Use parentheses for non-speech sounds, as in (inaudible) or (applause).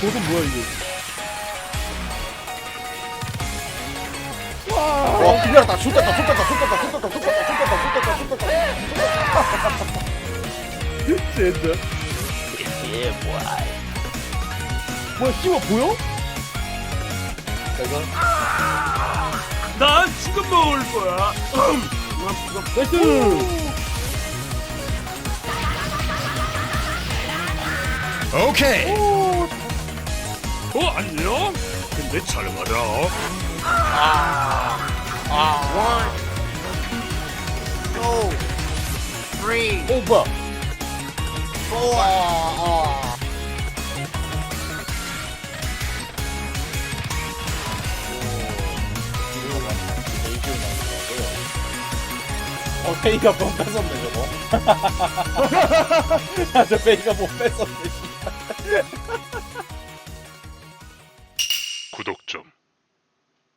저건 뭐야 이거? 와 기다렸다 죽겠다 죽겠다 죽겠다 죽겠다 죽겠다 죽겠다 죽겠다 죽겠다 쟤들. 예, 뭐야. 뭐야 씨발 보여? 자 이거. 난 지금 먹을 거야. 나이스. 오케이. 어, 안녕? 근데 잘 가라. two three 어 뭐야? four 어 페이가 못 뺏었네 저거. (laughs) 저 페이가 못 뺏었네. 구독 좀